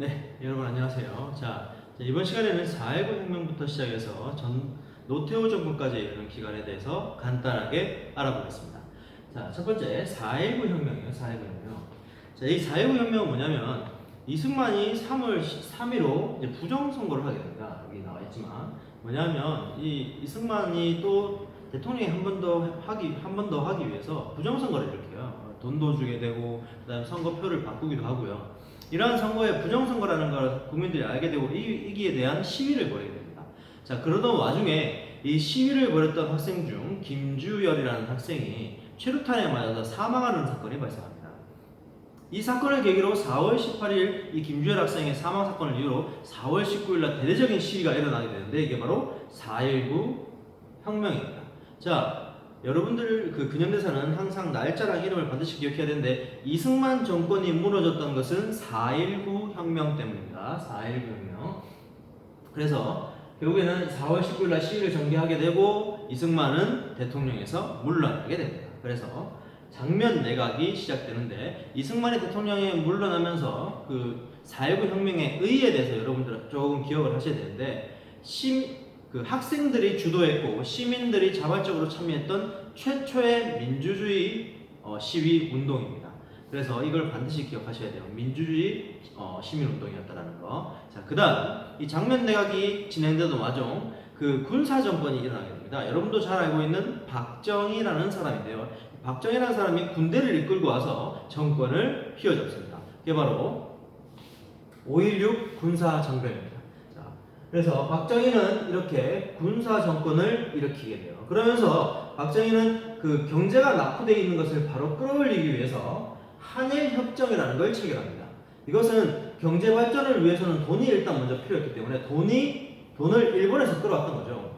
네, 여러분 안녕하세요. 자, 자, 이번 시간에는 4.19 혁명부터 시작해서 전 노태우 정권까지 이르는 기간에 대해서 간단하게 알아보겠습니다. 자, 첫 번째 4.19 혁명이에요. 4.19 혁명. 자, 이 4.19 혁명은 뭐냐면 이승만이 3월 3일로 이제 부정선거를 하게 됩니다. 여기 나와 있지만 뭐냐면 이 이승만이 또 대통령이 한 번 더 하기 한 번 더 하기 위해서 부정선거를 일으켜요. 돈도 주게 되고 그다음 선거표를 바꾸기도 하고요. 이러한 선거에 부정선거라는 걸 국민들이 알게 되고 이, 이기에 대한 시위를 벌이게 됩니다. 자 그러던 와중에 이 시위를 벌였던 학생 중 김주열이라는 학생이 최루탄에 맞아서 사망하는 사건이 발생합니다. 이 사건을 계기로 4월 18일 이 김주열 학생의 사망 사건을 이유로 4월 19일 날 대대적인 시위가 일어나게 되는데 이게 바로 4.19 혁명입니다. 자, 여러분들 그 근현대사는 항상 날짜랑 이름을 반드시 기억해야 되는데 이승만 정권이 무너졌던 것은 4.19 혁명 때문입니다. 4.19 혁명. 그래서 결국에는 4월 19일 날 시위를 전개하게 되고 이승만은 대통령에서 물러나게 됩니다. 그래서 장면 내각이 시작되는데 이승만이 대통령에 물러나면서 그4.19 혁명의 의의에 대해서 여러분들 조금 기억을 하셔야 되는데 심, 그 학생들이 주도했고 시민들이 자발적으로 참여했던 최초의 민주주의 어, 시위 운동입니다. 그래서 이걸 반드시 기억하셔야 돼요. 민주주의 어, 시민 운동이었다라는 거. 자, 그다음 이 장면 내각이 진행되던 와중 그 군사 정권이 일어나게 됩니다. 여러분도 잘 알고 있는 박정희라는 사람인데요. 박정희라는 사람이 군대를 이끌고 와서 정권을 휘어잡습니다. 그게 바로 5.16 군사 정변입니다. 자, 그래서 박정희는 이렇게 군사 정권을 일으키게 돼요. 그러면서 박정희는 그 경제가 낙후되어 있는 것을 바로 끌어올리기 위해서 한일 협정이라는 걸 체결합니다. 이것은 경제 발전을 위해서는 돈이 일단 먼저 필요했기 때문에 돈이 돈을 일본에서 끌어왔던 거죠.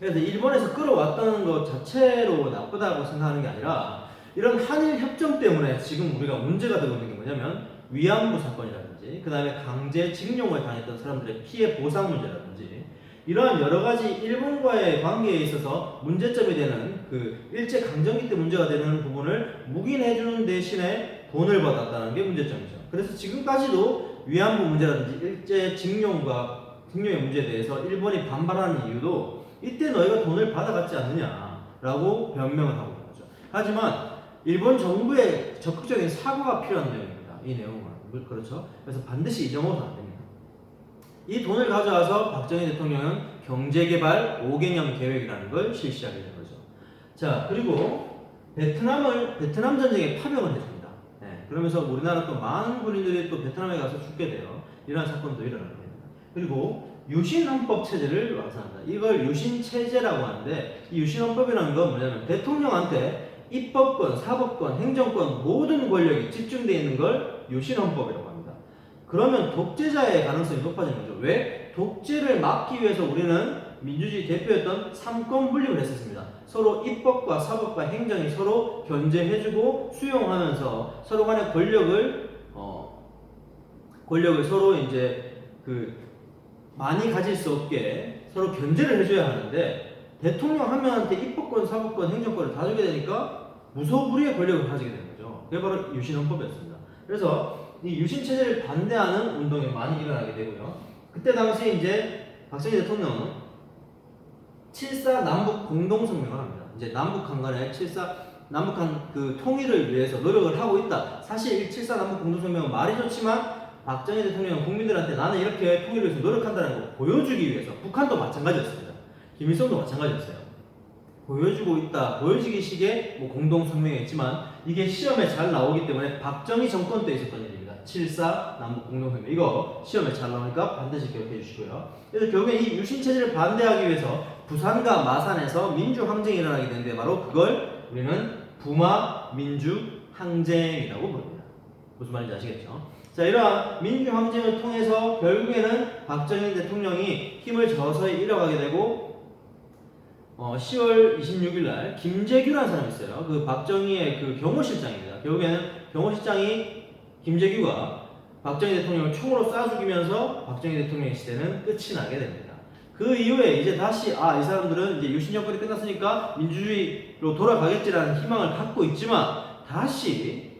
그래서 일본에서 끌어왔다는 것 자체로 나쁘다고 생각하는 게 아니라 이런 한일 협정 때문에 지금 우리가 문제가 되고 있는 게 뭐냐면 위안부 사건이라든지 그 다음에 강제 징용을 당했던 사람들의 피해 보상 문제라든지 이러한 여러 가지 일본과의 관계에 있어서 문제점이 되는 그 일제 강점기 때 문제가 되는 부분을 묵인해 주는 대신에 돈을 받았다는 게 문제점이죠. 그래서 지금까지도 위안부 문제라든지 일제 징용과 징용의 문제에 대해서 일본이 반발하는 이유도 이때 너희가 돈을 받아갔지 않느냐라고 변명을 하고 있는 거죠. 하지만 일본 정부의 적극적인 사과가 필요한 내용입니다. 이 내용은 그렇죠. 그래서 반드시 잊어먹어서는 안 됩니다. 이 돈을 가져와서 박정희 대통령은 경제개발 5개년 계획이라는 걸 실시하게 된 거죠. 자 그리고 베트남을 베트남 전쟁에 파병을 해줍니다. 네, 그러면서 우리나라 또 많은 군인들이 또 베트남에 가서 죽게 돼요. 이러한 사건도 일어나게 됩니다. 그리고 유신 헌법 체제를 완성한다. 이걸 유신 체제라고 하는데 이 유신 헌법이라는 건 뭐냐면 대통령한테 입법권, 사법권, 행정권 모든 권력이 집중되어 있는 걸 유신 헌법이라고 합니다. 그러면 독재자의 가능성이 높아지는 거죠. 왜? 독재를 막기 위해서 우리는 민주주의 대표였던 삼권 분립을 했었습니다. 서로 입법과 사법과 행정이 서로 견제해주고 수용하면서 서로 간의 권력을 어, 권력을 서로 이제 그 많이 가질 수 없게 서로 견제를 해줘야 하는데 대통령 한 명한테 입법권, 사법권, 행정권을 다 주게 되니까 무소불위의 권력을 가지게 되는 거죠. 그게 바로 유신헌법이었습니다. 그래서 이 유신 체제를 반대하는 운동이 많이 일어나게 되고요. 그때 당시에 이제 박정희 대통령은 7.4 남북 공동 성명을 합니다. 이제 남북한 간의 7.4 남북한 그 통일을 위해서 노력을 하고 있다. 사실 7.4 남북 공동 성명은 말이 좋지만 박정희 대통령은 국민들한테 나는 이렇게 통일을 위해서 노력한다는 걸 보여주기 위해서 북한도 마찬가지였습니다. 김일성도 마찬가지였어요. 보여주고 있다, 보여주기 식의 뭐 공동 성명이었지만 이게 시험에 잘 나오기 때문에 박정희 정권 때 있었던 일입니다. 7.4 남북 공동 성명 이거 시험에 잘 나오니까 반드시 기억해 주시고요. 그래서 결국에 이 유신 체제를 반대하기 위해서 부산과 마산에서 민주 항쟁이 일어나게 되는데 바로 그걸 우리는 부마 민주 항쟁이라고 부릅니다. 무슨 말인지 아시겠죠? 자, 이러한 민주 항쟁을 통해서 결국에는 박정희 대통령이 힘을 서서히 잃어가게 되고 어, 10월 26일 날 김재규라는 사람이 있어요. 그 박정희의 그 경호실장입니다. 결국에는 경호실장이 김재규가 박정희 대통령을 총으로 쏴 죽이면서 박정희 대통령의 시대는 끝이 나게 됩니다. 그 이후에 이제 다시 아 이 사람들은 이제 유신 정권이 끝났으니까 민주주의로 돌아가겠지라는 희망을 갖고 있지만 다시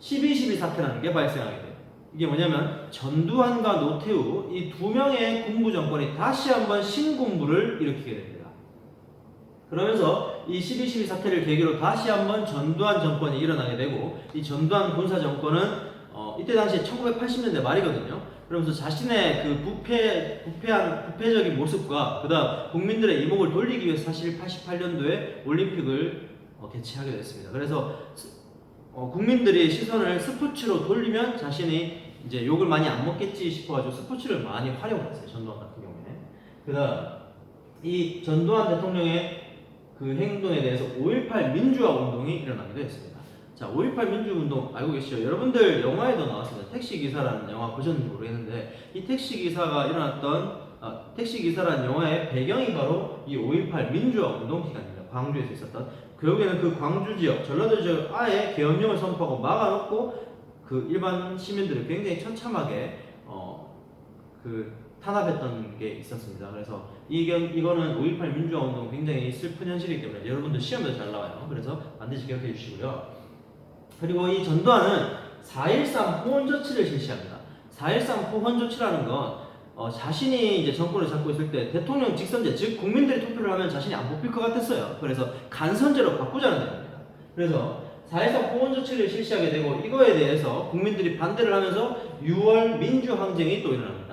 12.12 사태라는 게 발생하게 돼요. 이게 뭐냐면 전두환과 노태우 이 두 명의 군부 정권이 다시 한번 신군부를 일으키게 됩니다. 그러면서 이 12.12 사태를 계기로 다시 한번 전두환 정권이 일어나게 되고 이 전두환 군사 정권은 어, 이때 당시 1980년대 말이거든요. 그러면서 자신의 그 부패 부패한 부패적인 모습과 그다음 국민들의 이목을 돌리기 위해서 사실 88년도에 올림픽을 어, 개최하게 됐습니다. 그래서 스- 어, 국민들이 시선을 스포츠로 돌리면 자신이 이제 욕을 많이 안 먹겠지 싶어가지고 스포츠를 많이 활용했어요. 전두환 같은 경우에. 그다음 이 전두환 대통령의 그 행동에 대해서 5.18 민주화 운동이 일어나기도 했습니다. 자, 5.18 민주 운동 알고 계시죠? 여러분들 영화에도 나왔습니다. 택시 기사라는 영화 보셨는지 모르겠는데 이 택시 기사가 일어났던 아, 택시 기사라는 영화의 배경이 바로 이 5.18 민주화 운동 기간입니다. 광주에서 있었던 결국에는 그 광주 지역, 전라도 지역 아예 계엄령을 선포하고 막아놓고 그 일반 시민들을 굉장히 처참하게 어, 그 탄압했던 게 있었습니다. 그래서 이건 이거는 5.18 민주화 운동 굉장히 슬픈 현실이기 때문에 여러분들 시험에도 잘 나와요. 그래서 반드시 기억해 주시고요. 그리고 이 전두환은 4.13 포원 조치를 실시합니다. 4.13 포원 조치라는 건 어, 자신이 이제 정권을 잡고 있을 때 대통령 직선제, 즉 국민들이 투표를 하면 자신이 안 뽑힐 것 같았어요. 그래서 간선제로 바꾸자는 내용입니다. 그래서 4.13 포원 조치를 실시하게 되고 이거에 대해서 국민들이 반대를 하면서 6월 민주항쟁이 또 일어납니다.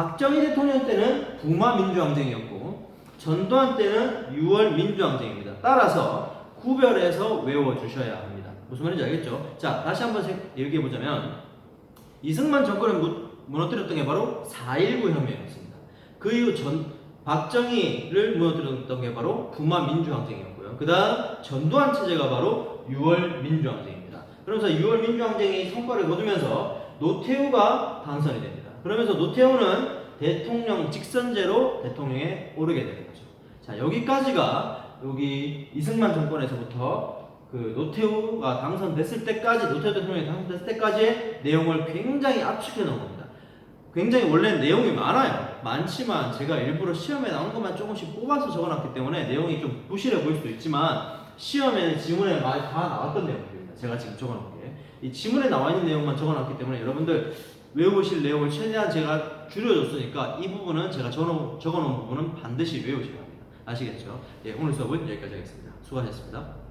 박정희 대통령 때는 부마 민주항쟁이었고 전두환 때는 6월 민주항쟁입니다. 따라서 구별해서 외워주셔야 합니다. 무슨 말인지 알겠죠? 자, 다시 한번 세- 얘기해 보자면 이승만 정권을 무, 무너뜨렸던 게 바로 4.19 혁명이었습니다. 그 이후 전 박정희를 무너뜨렸던 게 바로 부마 민주항쟁이었고요. 그 다음 전두환 체제가 바로 6월 민주항쟁입니다. 그러면서 6월 민주항쟁이 성과를 거두면서 노태우가 당선이 됩니다. 그러면서 노태우는 대통령 직선제로 대통령에 오르게 되는 거죠. 자, 여기까지가 여기 이승만 정권에서부터 그 노태우가 당선됐을 때까지 노태우 대통령이 당선됐을 때까지의 내용을 굉장히 압축해 놓은 겁니다. 굉장히 원래 내용이 많아요. 많지만 제가 일부러 시험에 나온 것만 조금씩 뽑아서 적어놨기 때문에 내용이 좀 부실해 보일 수도 있지만 시험에 지문에 많이 다 나왔던 내용들입니다. 제가 지금 적어놓은 게. 이 지문에 나와 있는 내용만 적어놨기 때문에 여러분들 외우실 내용을 최대한 제가 줄여줬으니까 이 부분은 제가 적어놓은, 부분은 반드시 외우셔야 합니다. 아시겠죠? 예, 오늘 수업은 여기까지 하겠습니다. 수고하셨습니다.